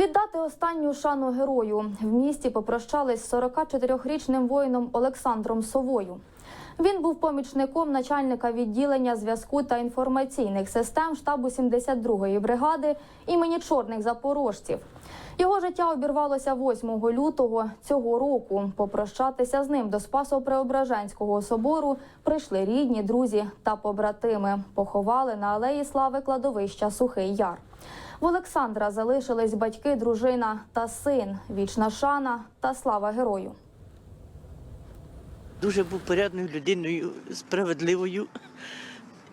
Віддати останню шану герою в місті попрощались з 44-річним воїном Олександром Совою. Він був помічником начальника відділення зв'язку та інформаційних систем штабу 72-ї бригади імені чорних запорожців. Його життя обірвалося 8 лютого цього року. Попрощатися з ним до Спасо-Преображенського собору прийшли рідні, друзі та побратими. Поховали на алеї слави кладовища Сухий Яр. В Олександра залишились батьки, дружина та син. Вічна шана та слава герою. Дуже був порядною людиною, справедливою,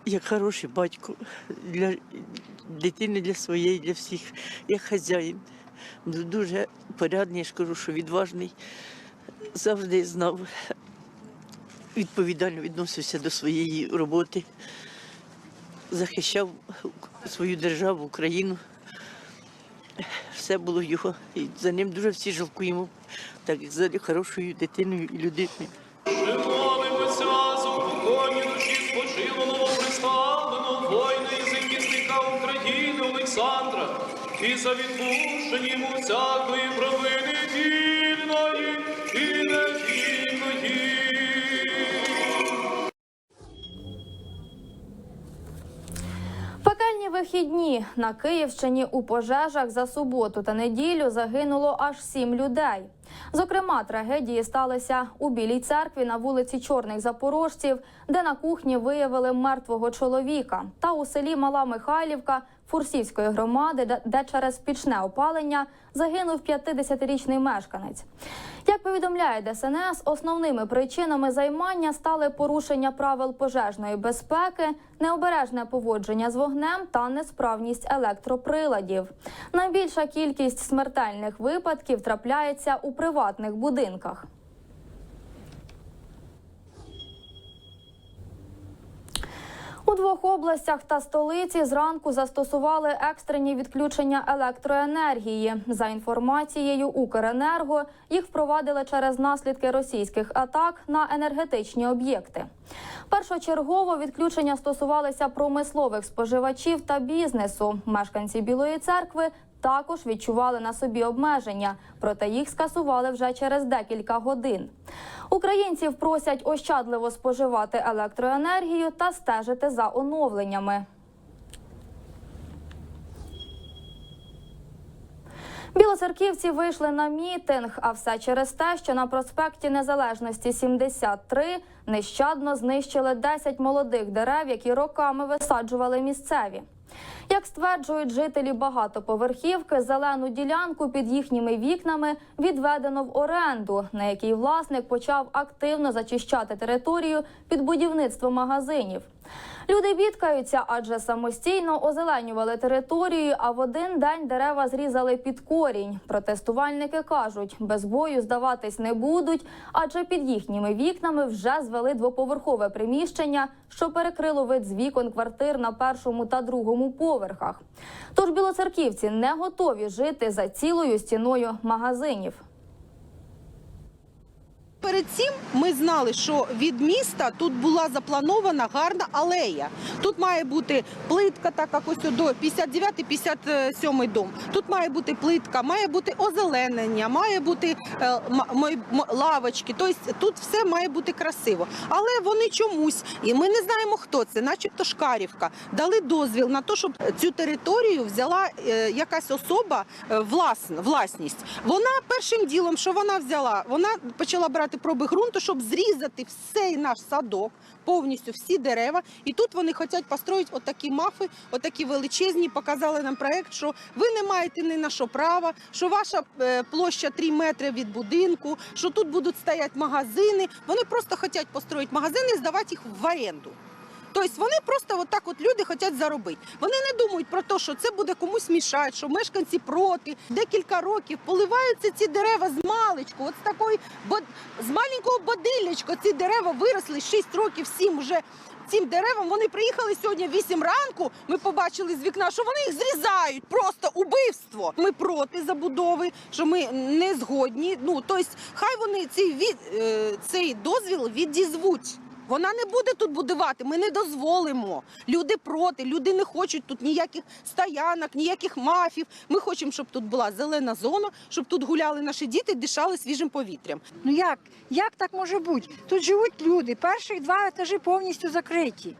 як хороший батько для дитини, для своєї, для всіх, як хазяїн. Дуже порядний, я ж кажу, що відважний, завжди знав, відповідально відносився до своєї роботи, захищав свою державу, Україну. Все було його. І за ним дуже всі жалкуємо, так як за хорошою дитиною і людиною. І за відпущенням всякої провини вільної вихідні на Київщині у пожежах за суботу та неділю загинуло аж сім людей. Зокрема, трагедії сталися у Білій церкві на вулиці Чорних Запорожців, де на кухні виявили мертвого чоловіка, та у селі Мала Михайлівка Фурсівської громади, де- через пічне опалення загинув 50-річний мешканець. Як повідомляє ДСНС, основними причинами займання стали порушення правил пожежної безпеки, необережне поводження з вогнем та несправність електроприладів. Найбільша кількість смертельних випадків трапляється у приватних будинках. У двох областях та столиці зранку застосували екстрені відключення електроенергії. За інформацією Укренерго, їх впровадили через наслідки російських атак на енергетичні об'єкти. Першочергово відключення стосувалися промислових споживачів та бізнесу. Мешканці Білої церкви також відчували на собі обмеження, проте їх скасували вже через декілька годин. Українців просять ощадливо споживати електроенергію та стежити за оновленнями. Білоцерківці вийшли на мітинг, а все через те, що на проспекті Незалежності 73 нещадно знищили 10 молодих дерев, які роками висаджували місцеві. Як стверджують жителі багатоповерхівки, зелену ділянку під їхніми вікнами відведено в оренду, на якій власник почав активно зачищати територію під будівництво магазинів. Люди бідкаються, адже самостійно озеленювали територію, а в один день дерева зрізали під корінь. Протестувальники кажуть, без бою здаватись не будуть, адже під їхніми вікнами вже звели двоповерхове приміщення, що перекрило вид з вікон квартир на першому та другому поверхах. Тож білоцерківці не готові жити за цілою стіною магазинів. Перед цим ми знали, що від міста тут була запланована гарна алея. Тут має бути плитка, так як ось до 59-57 дом. Тут має бути плитка, має бути озеленення, має бути е, лавочки. Тобто тут все має бути красиво. Але вони чомусь, і ми не знаємо, хто це, начебто Шкарівка, дали дозвіл на те, щоб цю територію взяла е, якась особа е, власна, власність. Вона першим ділом, що вона взяла, вона почала брати проби ґрунту, щоб зрізати всей наш садок, повністю всі дерева. І тут вони хочуть построїти отакі мафи, отакі величезні. Показали нам проект, що ви не маєте ні на що права, що ваша е, площа 3 метри від будинку, що тут будуть стояти магазини. Вони просто хочуть построїти магазини і здавати їх в оренду. Тобто вони просто отак от люди хочуть заробити. Вони не думають про те, що це буде комусь мішати, що мешканці проти. Декілька років поливаються ці дерева з маличку, от з такої з маленького бодилячка ці дерева виросли 6 років, 7 вже. Цим деревам вони приїхали сьогодні в 8 ранку. Ми побачили з вікна, що вони їх зрізають. Просто убивство. Ми проти забудови, що ми не згодні. Ну тобто, хай вони цей від е, цей дозвіл відізвуть. Вона не буде тут будувати. Ми не дозволимо. Люди проти, люди не хочуть тут ніяких стоянок, ніяких мафів. Ми хочемо, щоб тут була зелена зона, щоб тут гуляли наші діти, дишали свіжим повітрям. Ну як? Як так може бути? Тут живуть люди, перших два етажі повністю закриті.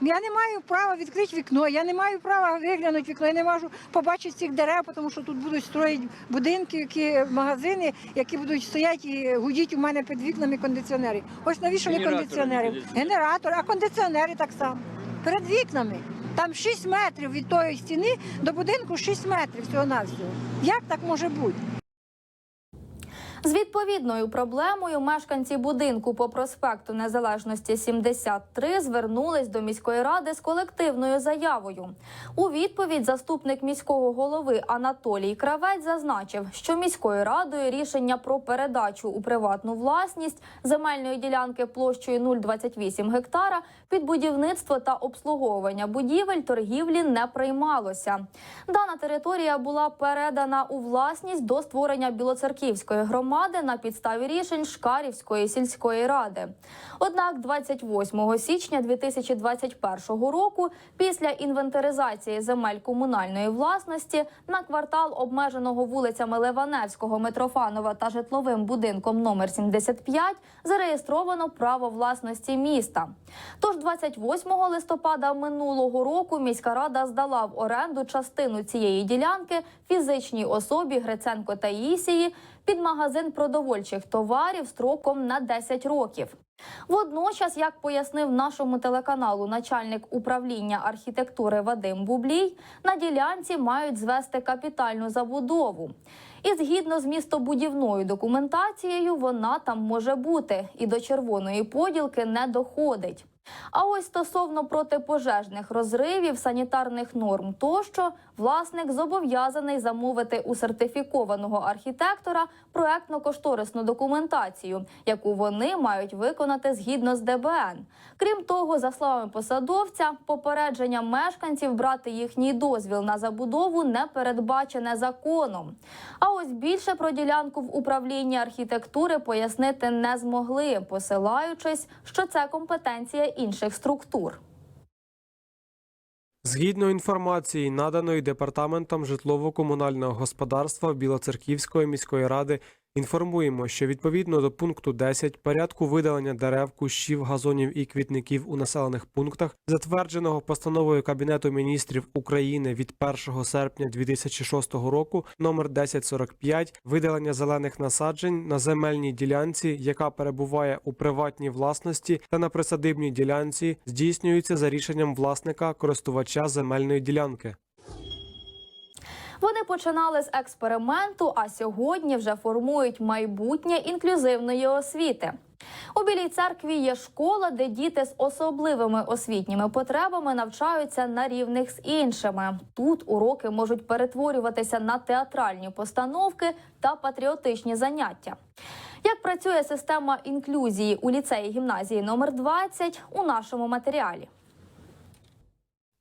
Я не маю права відкрити вікно, я не маю права виглянути вікно, я не можу побачити цих дерев, тому що тут будуть строїти будинки, які, магазини, які будуть стояти і гудіть у мене під вікнами кондиціонери. Ось навіщо ви кондиціонери? Генератор, а кондиціонери так само. Перед вікнами. Там 6 метрів від тої стіни до будинку 6 метрів всього-навсього. Як так може бути? З відповідною проблемою мешканці будинку по проспекту Незалежності 73 звернулись до міської ради з колективною заявою. У відповідь заступник міського голови Анатолій Кравець зазначив, що міською радою рішення про передачу у приватну власність земельної ділянки площею 0,28 гектара під будівництво та обслуговування будівель торгівлі не приймалося. Дана територія була передана у власність до створення Білоцерківської громади на підставі рішень Шкарівської сільської ради. Однак 28 січня 2021 року, після інвентаризації земель комунальної власності на квартал обмеженого вулицями Леваневського, Митрофанова та житловим будинком номер 75 зареєстровано право власності міста. Тож 28 листопада минулого року міська рада здала в оренду частину цієї ділянки фізичній особі Гриценко Таїсії під магазин продовольчих товарів строком на 10 років. Водночас, як пояснив нашому телеканалу начальник управління архітектури Вадим Бублій, на ділянці мають звести капітальну забудову. І згідно з містобудівною документацією, вона там може бути і до червоної поділки не доходить. А ось стосовно протипожежних розривів, санітарних норм тощо, власник зобов'язаний замовити у сертифікованого архітектора проектно-кошторисну документацію, яку вони мають виконати згідно з ДБН. Крім того, за словами посадовця, попередження мешканців брати їхній дозвіл на забудову не передбачене законом. А ось більше про ділянку в управлінні архітектури пояснити не змогли, посилаючись, що це компетенція інших структур. Згідно інформації, наданої департаментом житлово-комунального господарства Білоцерківської міської ради, інформуємо, що відповідно до пункту 10 порядку видалення дерев, кущів, газонів і квітників у населених пунктах, затвердженого постановою Кабінету міністрів України від 1 серпня 2006 року, номер 1045, видалення зелених насаджень на земельній ділянці, яка перебуває у приватній власності та на присадибній ділянці, здійснюється за рішенням власника користувача земельної ділянки. Вони починали з експерименту, а сьогодні вже формують майбутнє інклюзивної освіти. У Білій церкві є школа, де діти з особливими освітніми потребами навчаються на рівних з іншими. Тут уроки можуть перетворюватися на театральні постановки та патріотичні заняття. Як працює система інклюзії у ліцеї гімназії номер 20 у нашому матеріалі.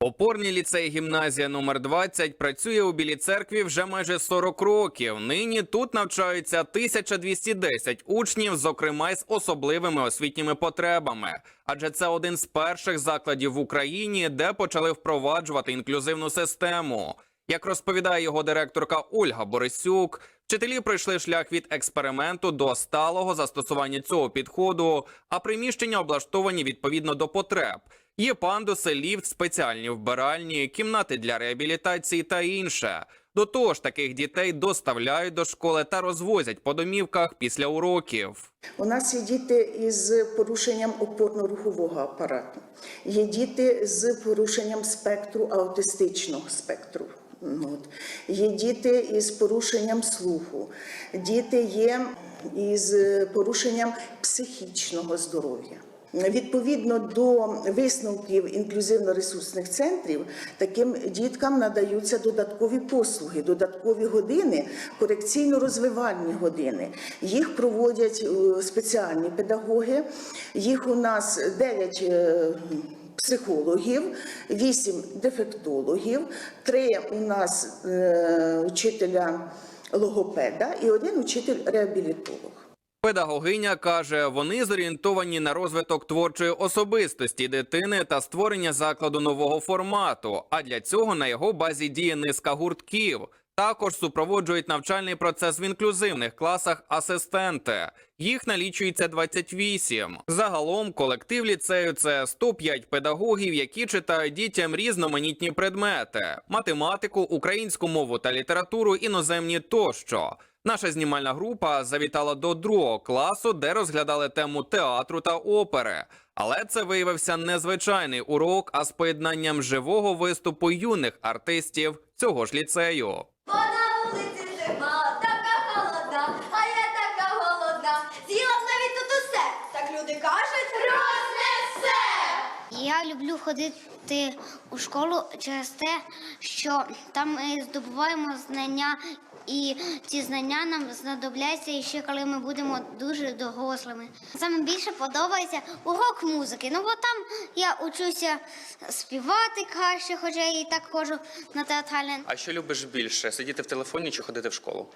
Опорний ліцей гімназія номер 20 працює у Білій церкві вже майже 40 років. Нині тут навчаються 1210 учнів, зокрема й з особливими освітніми потребами. Адже це один з перших закладів в Україні, де почали впроваджувати інклюзивну систему. Як розповідає його директорка Ольга Борисюк, вчителі пройшли шлях від експерименту до сталого застосування цього підходу, а приміщення облаштовані відповідно до потреб. Є пандуси, ліфт, спеціальні вбиральні, кімнати для реабілітації та інше. До того ж, таких дітей доставляють до школи та розвозять по домівках після уроків. У нас є діти із порушенням опорно-рухового апарату, є діти з порушенням спектру аутистичного спектру. Ну, От. Є діти із порушенням слуху, діти є із порушенням психічного здоров'я. Відповідно до висновків інклюзивно-ресурсних центрів, таким діткам надаються додаткові послуги, додаткові години, корекційно-розвивальні години. Їх проводять е, спеціальні педагоги. Їх у нас 9 психологів, 8 дефектологів, 3 у нас е, учителя логопеда і один учитель реабілітолог. Педагогиня каже, вони зорієнтовані на розвиток творчої особистості дитини та створення закладу нового формату. А для цього на його базі діє низка гуртків. Також супроводжують навчальний процес в інклюзивних класах асистенти. Їх налічується 28. Загалом колектив ліцею це 105 педагогів, які читають дітям різноманітні предмети: математику, українську мову та літературу, іноземні тощо. Наша знімальна група завітала до другого класу, де розглядали тему театру та опери. Але це виявився незвичайний урок, а з поєднанням живого виступу юних артистів цього ж ліцею. Бо на вулиці зима, така холодна, а я така голодна. З'їла навіть тут усе. Так люди кажуть. Я люблю ходити у школу через те, що там ми здобуваємо знання, і ці знання нам знадобляться ще коли ми будемо дуже дорослими. Саме більше подобається урок музики. Ну бо там я учуся співати краще, хоча я і так ходжу на театральне. А що любиш більше? Сидіти в телефоні чи ходити в школу?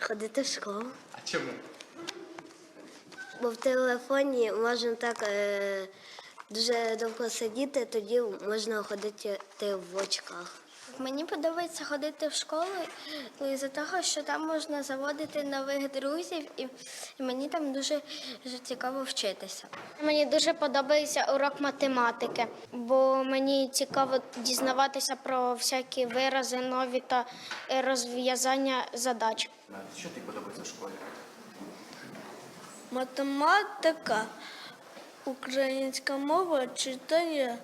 Ходити в школу. А чому? Бо в телефоні можна так е, дуже довго сидіти, тоді можна ходити в очках. Мені подобається ходити в школу із-за того, що там можна заводити нових друзів, і, мені там дуже, дуже цікаво вчитися. Мені дуже подобається урок математики, бо мені цікаво дізнаватися про всякі вирази нові та розв'язання задач. Що тобі подобається в школі? Математика, українська мова, читання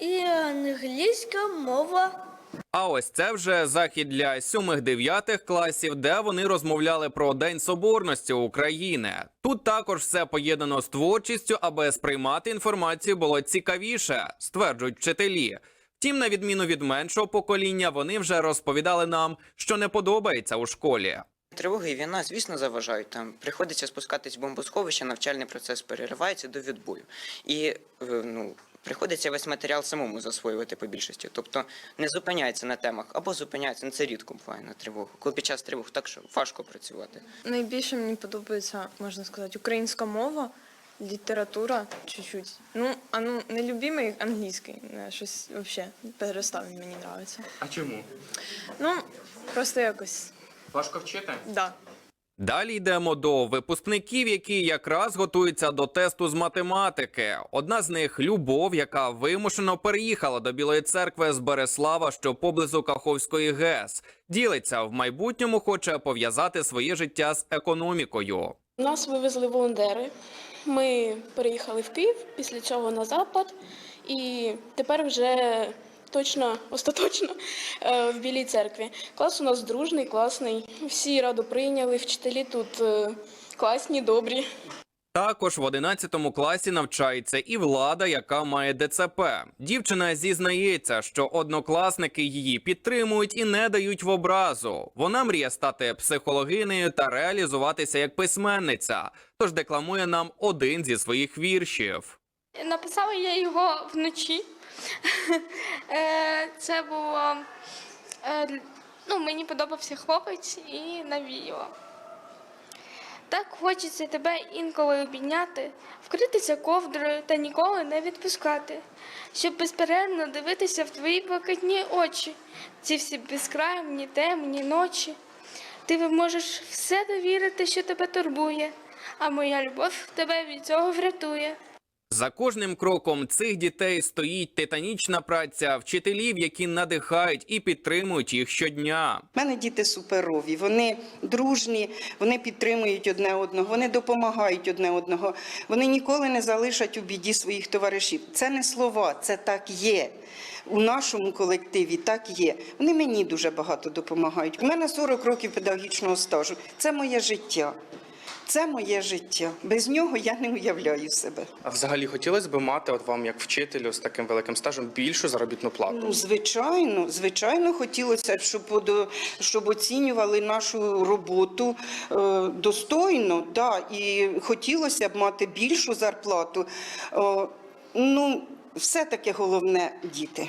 і англійська мова. А ось це вже захід для 7-9 класів, де вони розмовляли про День Соборності України. Тут також все поєднано з творчістю, аби сприймати інформацію було цікавіше, стверджують вчителі. Втім, на відміну від меншого покоління, вони вже розповідали нам, що не подобається у школі. Тривоги і війна, звісно, заважають. Там приходиться спускатись в бомбосховище, навчальний процес переривається до відбою. І е, ну, приходиться весь матеріал самому засвоювати по більшості. Тобто не зупиняється на темах або зупиняється, ну це рідко буває на тривогу. Коли під час тривог так що важко працювати. Найбільше мені подобається, можна сказати, українська мова, література чуть-чуть. Ну, а ну нелюбимий англійський, щось взагалі перестав він мені нравиться. А чому? Ну, просто якось, Важко вчити? да. Далі йдемо до випускників, які якраз готуються до тесту з математики. Одна з них Любов, яка вимушено переїхала до Білої церкви з Береслава, що поблизу Каховської ГЕС. Ділиться в майбутньому, хоче пов'язати своє життя з економікою. Нас вивезли волонтери. Ми переїхали в Київ, після цього на запад, і тепер вже точно, остаточно е, в Білій церкві. Клас у нас дружний, класний. Всі радо прийняли, вчителі тут е, класні, добрі. Також в 11 класі навчається і влада, яка має ДЦП. Дівчина зізнається, що однокласники її підтримують і не дають в образу. Вона мріє стати психологинею та реалізуватися як письменниця. Тож декламує нам один зі своїх віршів. Написала я його вночі. Е, Це було. е, Ну, мені подобався хлопець і навіяло. Так хочеться тебе інколи обійняти, вкритися ковдрою та ніколи не відпускати, щоб безперервно дивитися в твої блакитні очі, ці всі безкрайні темні ночі. Ти можеш все довірити, що тебе турбує, а моя любов тебе від цього врятує. За кожним кроком цих дітей стоїть титанічна праця вчителів, які надихають і підтримують їх щодня. У мене діти суперові, вони дружні, вони підтримують одне одного, вони допомагають одне одного. Вони ніколи не залишать у біді своїх товаришів. Це не слова, це так є. У нашому колективі так є. Вони мені дуже багато допомагають. У мене 40 років педагогічного стажу. Це моє життя. Це моє життя. Без нього я не уявляю себе. А взагалі хотілося б мати от вам, як вчителю з таким великим стажем, більшу заробітну плату? Ну, звичайно, звичайно, хотілося б, щоб, щоб оцінювали нашу роботу е, достойно, да, і хотілося б мати більшу зарплату. Е, ну, все таки головне діти.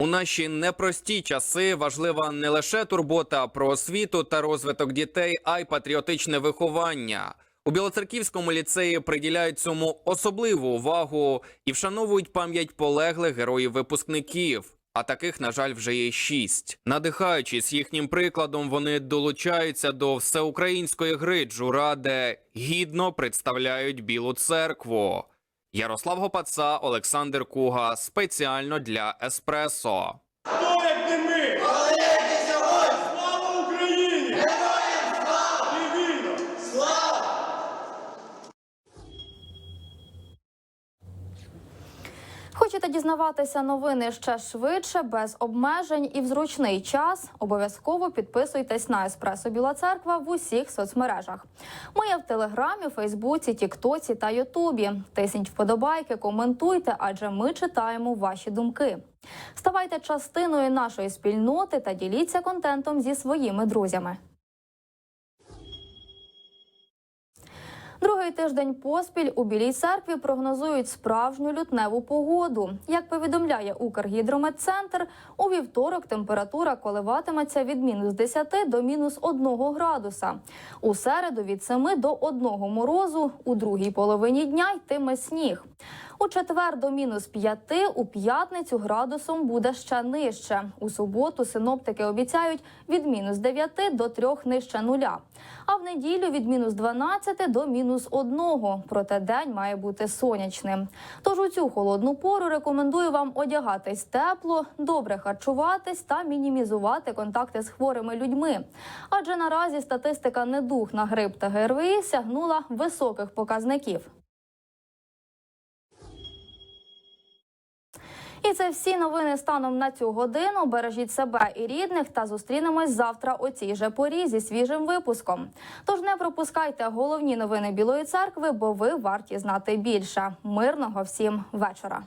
У наші непрості часи важлива не лише турбота про освіту та розвиток дітей, а й патріотичне виховання. У Білоцерківському ліцеї приділяють цьому особливу увагу і вшановують пам'ять полеглих героїв-випускників. А таких, на жаль, вже є шість. Надихаючись їхнім прикладом, вони долучаються до всеукраїнської гри джура, де гідно представляють Білу церкву. Ярослав Гопаца, Олександр Куга спеціально для Еспресо. Хто як не ми? Слава Україні! Героям слава! І вільно! Хочете дізнаватися новини ще швидше, без обмежень і в зручний час? Обов'язково підписуйтесь на Еспресо Біла Церква в усіх соцмережах. Ми є в Телеграмі, Фейсбуці, Тіктоці та Ютубі. Тисніть вподобайки, коментуйте, адже ми читаємо ваші думки. Ставайте частиною нашої спільноти та діліться контентом зі своїми друзями. Другий тиждень поспіль у Білій церкві прогнозують справжню лютневу погоду. Як повідомляє Укргідрометцентр, у вівторок температура коливатиметься від мінус 10 до мінус 1 градуса. У середу від 7 до 1 морозу, у другій половині дня йтиме сніг. У четвер до мінус 5, у п'ятницю градусом буде ще нижче. У суботу синоптики обіцяють від мінус 9 до 3 нижче нуля. А в неділю від мінус 12 до мінус 1. Проте день має бути сонячним. Тож у цю холодну пору рекомендую вам одягатись тепло, добре харчуватись та мінімізувати контакти з хворими людьми. Адже наразі статистика недух на грип та ГРВІ сягнула високих показників. І це всі новини станом на цю годину. Бережіть себе і рідних та зустрінемось завтра о цій же порі зі свіжим випуском. Тож не пропускайте головні новини Білої церкви, бо ви варті знати більше. Мирного всім вечора.